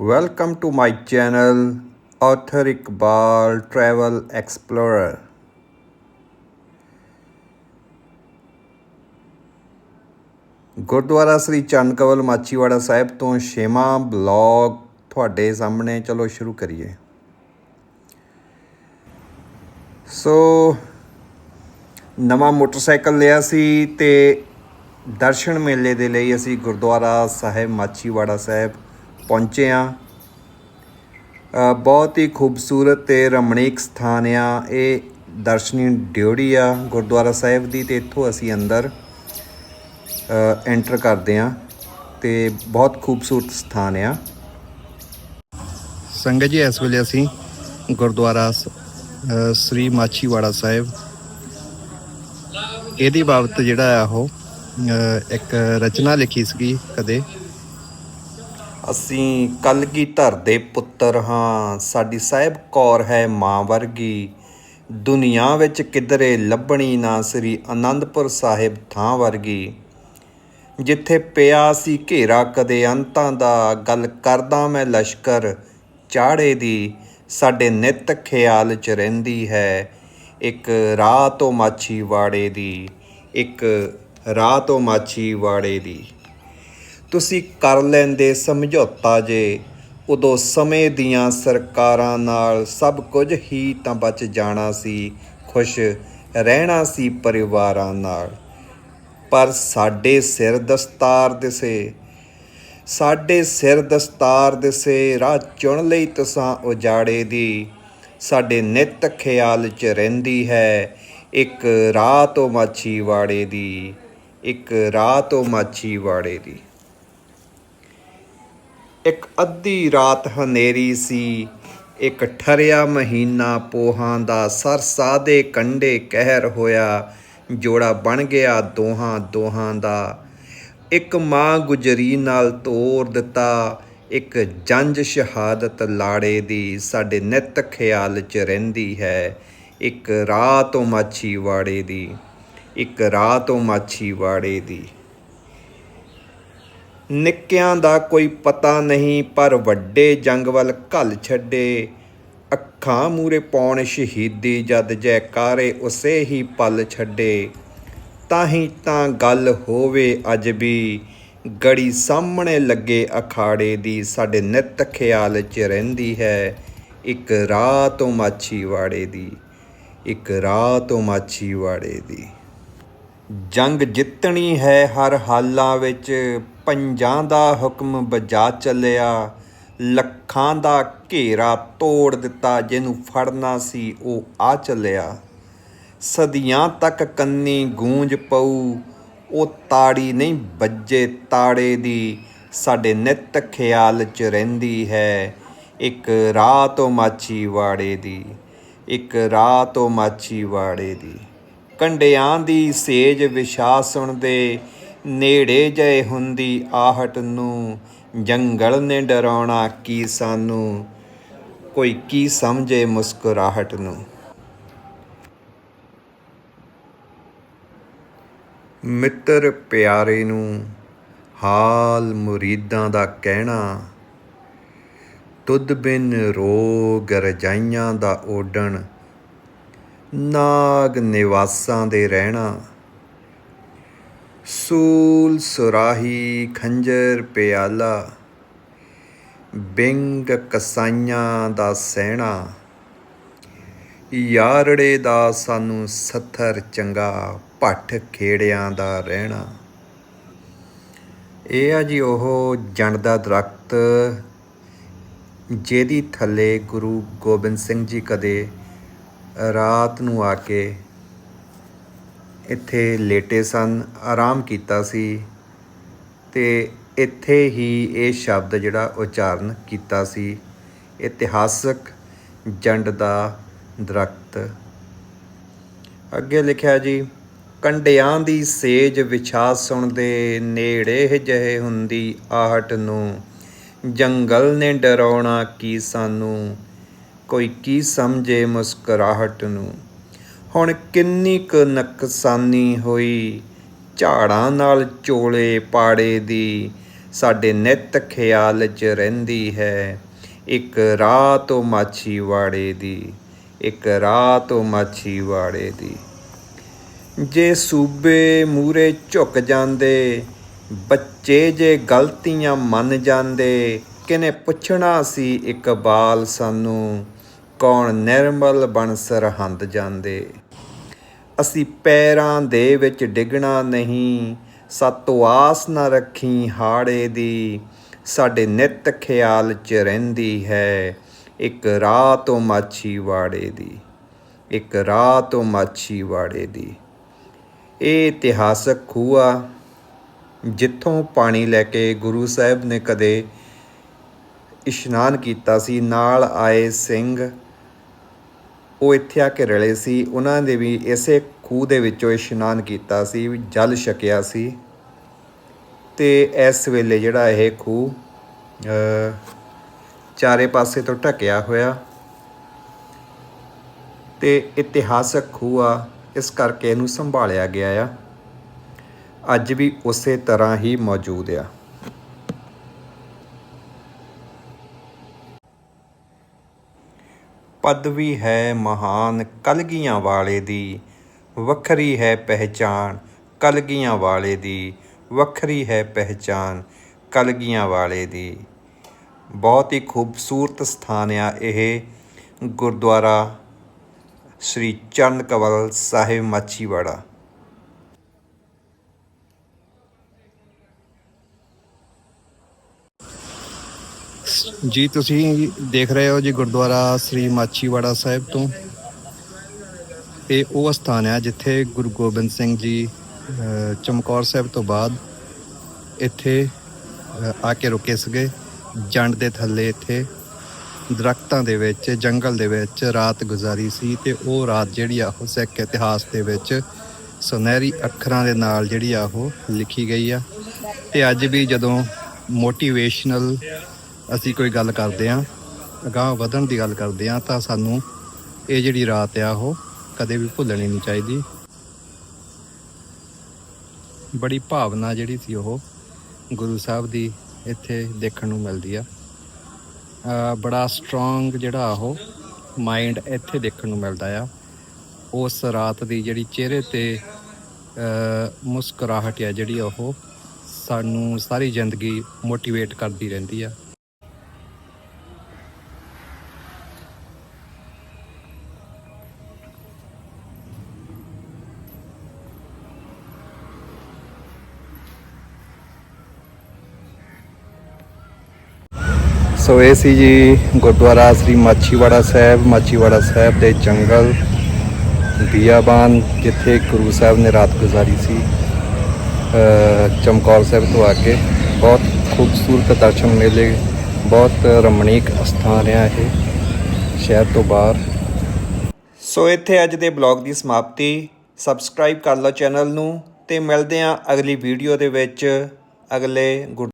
Welcome to my channel Author Iqbal travel Explorer. Gurdwara Sri Chann Kaval Machhiwara ਸਾਹਿਬ ਤੋਂ ਛੇਵਾਂ blog ਤੁਹਾਡੇ ਸਾਹਮਣੇ ਚਲੋ ਸ਼ੁਰੂ ਕਰੀਏ ਸੋ, ਨਵਾਂ ਮੋਟਰਸਾਈਕਲ ਲਿਆ ਸੀ ਤੇ ਦਰਸ਼ਨ ਮੇਲੇ ਦੇ ਲਈ ਅਸੀਂ ਗੁਰਦੁਆਰਾ ਸਾਹਿਬ ਮਾਚੀਵਾੜਾ ਸਾਹਿਬ ਪਹੁੰਚੇ ਆ ਬਹੁਤ ਹੀ ਖੂਬਸੂਰਤ ਤੇ ਰਮਣੀਕ ਸਥਾਨ ਆ। ਇਹ ਦਰਸ਼ਨੀ ਡਿਉੜੀ ਆ ਗੁਰਦੁਆਰਾ ਸਾਹਿਬ ਦੀ ਤੇ ਇੱਥੋਂ ਅਸੀਂ ਅੰਦਰ ਐਂਟਰ ਕਰਦੇ ਆ ਤੇ ਬਹੁਤ ਖੂਬਸੂਰਤ ਸਥਾਨ ਆ। ਸੰਗਤ ਜੀ, ਇਸ ਵੇਲੇ ਅਸੀਂ ਗੁਰਦੁਆਰਾ ਸ- ਸ੍ਰੀ ਮਾਛੀਵਾੜਾ ਸਾਹਿਬ। ਇਹਦੀ ਬਾਬਤ ਜਿਹੜਾ ਆ ਉਹ ਇੱਕ ਰਚਨਾ ਲਿਖੀ ਸੀਗੀ ਕਦੇ। ਅਸੀਂ ਕਲਗੀਧਰ ਦੇ ਪੁੱਤਰ ਹਾਂ? ਸਾਡੀ ਸਾਹਿਬ ਕੌਰ ਹੈ ਮਾਂ ਵਰਗੀ। ਦੁਨੀਆ ਵਿੱਚ ਕਿਧਰੇ ਲੱਭਣੀ ਨਾ ਸ੍ਰੀ ਆਨੰਦਪੁਰ ਸਾਹਿਬ ਥਾਂ ਵਰਗੀ। ਜਿੱਥੇ ਪਿਆ ਸੀ ਘੇਰਾ ਕਦੇ ਅੰਤਾਂ ਦਾ, ਗੱਲ ਕਰਦਾ ਮੈਂ ਲਸ਼ਕਰ ਚਾੜੇ ਦੀ, ਸਾਡੇ ਨਿਤ ਖਿਆਲ ਚ ਰਹਿੰਦੀ ਹੈ ਇੱਕ ਰਾਹ ਤੋਂ ਮਾਛੀ ਵਾੜੇ ਦੀ, ਇੱਕ ਰਾਹ ਤੋਂ ਮਾਛੀ ਵਾੜੇ ਦੀ। ਤੁਸੀਂ ਕਰ ਲੈਂਦੇ ਸਮਝੌਤਾ ਜੇ, ਉਦੋਂ ਸਮੇਂ ਦੀਆਂ ਸਰਕਾਰਾਂ ਨਾਲ ਸਭ ਕੁਝ ਹੀ ਤਾਂ ਬਚ ਜਾਣਾ ਸੀ, ਖੁਸ਼ ਰਹਿਣਾ ਸੀ ਪਰਿਵਾਰਾਂ ਨਾਲ। ਪਰ ਸਾਡੇ ਸਿਰ ਦਸਤਾਰ ਦਿਸੇ, ਸਾਡੇ ਸਿਰ ਦਸਤਾਰ ਦਿਸੇ, ਰਾਹ ਚੁਣ ਲਈ ਤੁਸਾਂ ਉਜਾੜੇ ਦੀ। ਸਾਡੇ ਨਿਤ ਖਿਆਲ ਚ ਰਹਿੰਦੀ ਹੈ ਇੱਕ ਰਾਹ ਤੋਂ ਮਾਛੀ ਵਾੜੇ ਦੀ, ਇੱਕ ਰਾਹ ਤੋਂ ਮਾਛੀ ਵਾੜੇ ਦੀ। ਇੱਕ ਅੱਧੀ ਰਾਤ ਹਨੇਰੀ ਸੀ। ਇੱਕ ਠਰਿਆ ਮਹੀਨਾ ਪੋਹਾਂ ਦਾ ਸਰਸਾ ਦੇ ਕੰਡੇ ਕਹਿਰ ਹੋਇਆ। ਜੋੜਾ ਬਣ ਗਿਆ ਦੋਹਾਂ ਦੋਹਾਂ ਦਾ। ਇੱਕ ਮਾਂ ਗੁਜਰੀ ਨਾਲ ਤੋਰ ਦਿੱਤਾ। ਇੱਕ ਜੰਜ ਸ਼ਹਾਦਤ ਲਾੜੇ ਦੀ ਸਾਡੇ ਨਿਤ ਖਿਆਲ ਚ ਰਹਿੰਦੀ ਹੈ। ਇੱਕ ਰਾਹ ਤੋਂ ਮਾਛੀ ਵਾੜੇ ਦੀ। ਇੱਕ ਰਾਤ ਤੋਂ ਮਾਛੀ ਵਾੜੇ ਦੀ। ਨਿੱਕਿਆਂ ਦਾ ਕੋਈ ਪਤਾ ਨਹੀਂ, ਪਰ ਵੱਡੇ ਜੰਗ ਵੱਲ ਘੱਲ ਛੱਡੇ। ਅੱਖਾਂ ਮੂਰੇ ਪਾਉਣ ਸ਼ਹੀਦੀ, ਜਦ ਜੈਕਾਰੇ ਉਸੇ ਹੀ ਪਲ ਛੱਡੇ। ਤਾਂ ਹੀ ਤਾਂ ਗੱਲ ਹੋਵੇ ਅੱਜ ਵੀ, ਗੜੀ ਸਾਹਮਣੇ ਲੱਗੇ ਅਖਾੜੇ ਦੀ ਸਾਡੇ ਨਿਤ ਖਿਆਲ 'ਚ ਰਹਿੰਦੀ ਹੈ ਇੱਕ ਰਾਹ ਤੋਂ ਮਾਛੀਵਾੜੇ ਦੀ, ਇੱਕ ਰਾਹ ਤੋਂ ਮਾਛੀ ਦੀ। ਜੰਗ ਜਿੱਤਣੀ ਹੈ ਹਰ ਹਾਲਾਂ ਵਿੱਚ। ਪੰਜਾਂ ਦਾ ਹੁਕਮ ਬਜਾ ਚੱਲਿਆ। ਲੱਖਾਂ ਦਾ ਘੇਰਾ ਤੋੜ ਦਿੱਤਾ, ਜਿਹਨੂੰ ਫੜਨਾ ਸੀ, ਉਹ ਆ ਚੱਲਿਆ। ਸਦੀਆਂ ਤੱਕ ਕੰਨੀ ਗੂੰਜ ਪਊ। ਉਹ ਤਾੜੀ ਨਹੀਂ ਵੱਜੇ ਤਾੜੇ ਦੀ। ਸਾਡੇ ਨਿਤ ਖਿਆਲ ਚ ਰਹਿੰਦੀ ਹੈ ਇੱਕ ਰਾਹ ਤੋਂ ਮਾਛੀ ਵਾੜੇ ਦੀ। ਇੱਕ ਰਾਹ ਤੋਂ ਮਾਛੀ ਵਾੜੇ ਦੀ। ਕੰਡਿਆਂ ਦੀ ਸੇਜ ਵਿਛਾ ਸੁਣਦੇ ਨੇੜੇ ਜਏ ਹੁੰਦੀ ਆਹਟ ਨੂੰ, ਜੰਗਲ ਨੇ ਡਰਾਉਣਾ ਕੀ ਸਾਨੂੰ, ਕੋਈ ਕੀ ਸਮਝੇ ਮੁਸਕਰਾਹਟ ਨੂੰ। ਮਿੱਤਰ ਪਿਆਰੇ ਨੂੰ ਹਾਲ ਮੁਰੀਦਾਂ ਦਾ ਕਹਿਣਾ, ਤੁਧ ਬਿਨ ਰੋਗ ਰਜਾਈਆਂ ਦਾ ਓਡਣ ਨਾਗ ਨਿਵਾਸਾਂ ਦੇ ਰਹਿਣਾ। ਸੂਲ ਸੁਰਾਹੀ ਖੰਜਰ ਪਿਆਲਾ, ਬਿੰਗ ਕਸਾਈਆਂ ਦਾ ਸਹਿਣਾ ਯਾਰੜੇ ਦਾ ਸਾਨੂੰ ਸੱਥਰ ਚੰਗਾ, ਭੱਠ ਖੇੜਿਆਂ ਦਾ ਰਹਿਣਾ। ਇਹ ਆ ਜੀ ਉਹ ਜੰਡ ਦਾ ਦਰਖਤ, ਜਿਹਦੀ ਥੱਲੇ ਗੁਰੂ ਗੋਬਿੰਦ ਸਿੰਘ ਜੀ ਕਦੇ ਰਾਤ ਨੂੰ ਆ ਕੇ ਇੱਥੇ ਲੇਟੇ ਸਨ, ਆਰਾਮ ਕੀਤਾ ਸੀ ਤੇ ਇੱਥੇ ਹੀ ਇਹ ਸ਼ਬਦ ਜਿਹੜਾ ਉਚਾਰਨ ਕੀਤਾ ਸੀ, ਇਤਿਹਾਸਕ ਜੰਡ ਦਾ ਦਰਖਤ। ਅੱਗੇ ਲਿਖਿਆ ਜੀ, ਕੰਡਿਆਂ ਦੀ ਸੇਜ ਵਿਛਾ ਸੁਣਦੇ ਨੇੜੇ ਜਹੇ ਹੁੰਦੀ ਆਹਟ ਨੂੰ, ਜੰਗਲ ਨੇ ਡਰਾਉਣਾ ਕੀ ਸਾਨੂੰ ਕੋਈ ਕੀ ਸਮਝੇ ਮੁਸਕਰਾਹਟ ਨੂੰ। ਹੁਣ ਕਿੰਨੀ ਕੁ ਨਕਸਾਨੀ ਹੋਈ। ਝਾੜਾਂ ਨਾਲ ਚੋਲੇ ਪਾੜੇ ਦੀ ਸਾਡੇ ਨਿਤ ਖਿਆਲ 'ਚ ਰਹਿੰਦੀ ਹੈ। ਇੱਕ ਰਾਤ ਉਹ ਮਾਛੀਵਾੜੇ ਦੀ, ਇੱਕ ਰਾਤ ਉਹ ਮਾਛੀਵਾੜੇ ਦੀ। ਜੇ ਸੂਬੇ ਮੂਰੇ ਝੁਕ ਜਾਂਦੇ, ਬੱਚੇ ਜੇ ਗਲਤੀਆਂ ਮੰਨ ਜਾਂਦੇ ਕਿਨੇ ਪੁੱਛਣਾ ਸੀ ਇਕਬਾਲ ਸਾਨੂੰ? ਕੌਣ ਨਿਰਮਲ ਬਣ ਸਰਹੰਦ ਜਾਂਦੇ? ਅਸੀਂ ਪੈਰਾਂ ਦੇ ਵਿੱਚ ਡਿੱਗਣਾ ਨਹੀਂ, ਸਾਤੋਂ ਆਸ ਨਾ ਰੱਖੀ ਹਾੜੇ ਦੀ, ਸਾਡੇ ਨਿਤ ਖਿਆਲ 'ਚ ਰਹਿੰਦੀ ਹੈ ਇੱਕ ਰਾਤ ਉਹ ਮਾਛੀਵਾੜੇ ਦੀ, ਇੱਕ ਰਾਤ ਉਹ ਮਾਛੀਵਾੜੇ ਦੀ। ਇਹ ਇਤਿਹਾਸਕ ਖੂਹ ਆ ਜਿੱਥੋਂ ਪਾਣੀ ਲੈ ਕੇ ਗੁਰੂ ਸਾਹਿਬ ਨੇ ਕਦੇ ਇਸ਼ਨਾਨ ਕੀਤਾ ਸੀ, ਨਾਲ ਆਏ ਸਿੰਘ ਉਹ ਇੱਥੇ ਆ ਕੇ ਰਲੇ ਸੀ। ਉਹਨਾਂ ਦੇ ਵੀ ਇਸੇ ਖੂਹ ਦੇ ਵਿੱਚੋਂ ਇਸ਼ਨਾਨ ਕੀਤਾ ਸੀ ਜਲ ਛਕਿਆ ਸੀ। ਤੇ ਇਸ ਵੇਲੇ ਜਿਹੜਾ ਇਹ ਖੂਹ ਚਾਰੇ ਪਾਸੇ ਤੋਂ ਢਕਿਆ ਹੋਇਆ। ਤੇ ਇਤਿਹਾਸਕ ਖੂਹ ਆ, ਇਸ ਕਰਕੇ ਇਹਨੂੰ ਸੰਭਾਲਿਆ ਗਿਆ ਆ। ਅੱਜ ਵੀ ਉਸੇ ਤਰ੍ਹਾਂ ਹੀ ਮੌਜੂਦ ਆ। ਪਦਵੀ ਹੈ ਮਹਾਨ ਕਲਗੀਆਂ ਵਾਲੇ ਦੀ। ਵੱਖਰੀ ਹੈ ਪਹਿਚਾਨ ਕਲਗੀਆਂ ਵਾਲੇ ਦੀ। ਵੱਖਰੀ ਹੈ ਪਹਿਚਾਨ ਕਲਗੀਆਂ ਵਾਲੇ ਦੀ। ਬਹੁਤ ਹੀ ਖੂਬਸੂਰਤ ਸਥਾਨ ਆ ਇਹ ਗੁਰਦੁਆਰਾ ਸ੍ਰੀ ਚਰਨ ਕਵਲ ਸਾਹਿਬ ਮਾਛੀਵਾੜਾ। ਜੀ, ਤੁਸੀਂ ਦੇਖ ਰਹੇ ਹੋ ਜੀ ਗੁਰਦੁਆਰਾ ਸ੍ਰੀ ਮਾਛੀਵਾੜਾ ਸਾਹਿਬ ਤੋਂ। ਇਹ ਉਹ ਸਥਾਨ ਹੈ ਜਿੱਥੇ ਗੁਰੂ ਗੋਬਿੰਦ ਸਿੰਘ ਜੀ ਚਮਕੌਰ ਸਾਹਿਬ ਤੋਂ ਬਾਅਦ ਇੱਥੇ ਆ ਕੇ ਰੁਕੇ ਸੀਗੇ। ਜੰਡ ਦੇ ਥੱਲੇ ਇੱਥੇ, ਦਰਖਤਾਂ ਦੇ ਵਿੱਚ, ਜੰਗਲ ਦੇ ਵਿੱਚ ਰਾਤ ਗੁਜ਼ਾਰੀ ਸੀ ਤੇ ਉਹ ਰਾਤ ਜਿਹੜੀ ਆ ਉਹ ਸਿੱਖ ਇਤਿਹਾਸ ਦੇ ਵਿੱਚ ਸੁਨਹਿਰੀ ਅੱਖਰਾਂ ਦੇ ਨਾਲ ਜਿਹੜੀ ਆ ਉਹ ਲਿਖੀ ਗਈ ਆ। ਤੇ ਅੱਜ ਵੀ ਜਦੋਂ ਮੋਟੀਵੇਸ਼ਨਲ ਅਸੀਂ ਕੋਈ ਗੱਲ ਕਰਦੇ ਆਂ ਅਗਾਂਹ ਵਧਣ ਦੀ ਗੱਲ ਕਰਦੇ ਆਂ ਤਾਂ ਸਾਨੂੰ ਇਹ ਜਿਹੜੀ ਰਾਤ ਆ ਉਹ ਕਦੇ ਵੀ ਭੁੱਲਣੀ ਨਹੀਂ ਚਾਹੀਦੀ। ਬੜੀ ਭਾਵਨਾ ਜਿਹੜੀ ਸੀ ਉਹ ਗੁਰੂ ਸਾਹਿਬ ਦੀ ਇੱਥੇ ਦੇਖਣ ਨੂੰ ਮਿਲਦੀ ਆ। ਬੜਾ ਸਟਰੋਂਗ ਜਿਹੜਾ ਉਹ ਮਾਈਂਡ ਇੱਥੇ ਦੇਖਣ ਨੂੰ ਮਿਲਦਾ ਆ। ਉਸ ਰਾਤ ਦੀ ਜਿਹੜੀ ਚਿਹਰੇ ਤੇ ਮੁਸਕਰਾਹਟ ਆ ਜਿਹੜੀ ਉਹ ਸਾਨੂੰ ਸਾਰੀ ਜ਼ਿੰਦਗੀ ਮੋਟੀਵੇਟ ਕਰਦੀ ਰਹਿੰਦੀ ਆ। ਸੋ ਇਹ ਸੀ ਜੀ ਗੁਰਦੁਆਰਾ ਸ੍ਰੀ ਮਾਛੀਵਾੜਾ ਸਾਹਿਬ ਮਾਛੀਵਾੜਾ ਸਾਹਿਬ ਦੇ ਜੰਗਲ, ਬੀਆਬਾਨ, ਜਿੱਥੇ ਗੁਰੂ ਸਾਹਿਬ ਨੇ ਰਾਤ ਗੁਜ਼ਾਰੀ ਸੀ ਚਮਕੌਰ ਸਾਹਿਬ ਤੋਂ ਆ ਕੇ। ਬਹੁਤ ਖੂਬਸੂਰਤ ਦਰਸ਼ਨ ਮੇਲੇ, ਬਹੁਤ ਰਮਣੀਕ ਸਥਾਨ ਹੈ ਇਹ ਸ਼ਹਿਰ ਤੋਂ ਬਾਹਰ। ਸੋ ਇੱਥੇ ਅੱਜ ਦੇ ਬਲੌਗ ਦੀ ਸਮਾਪਤੀ। ਸਬਸਕ੍ਰਾਈਬ ਕਰ ਲਓ ਚੈਨਲ ਨੂੰ ਤੇ ਮਿਲਦੇ ਹਾਂ ਅਗਲੀ ਵੀਡੀਓ ਦੇ ਵਿੱਚ। ਅਗਲੇ ਗੁਰ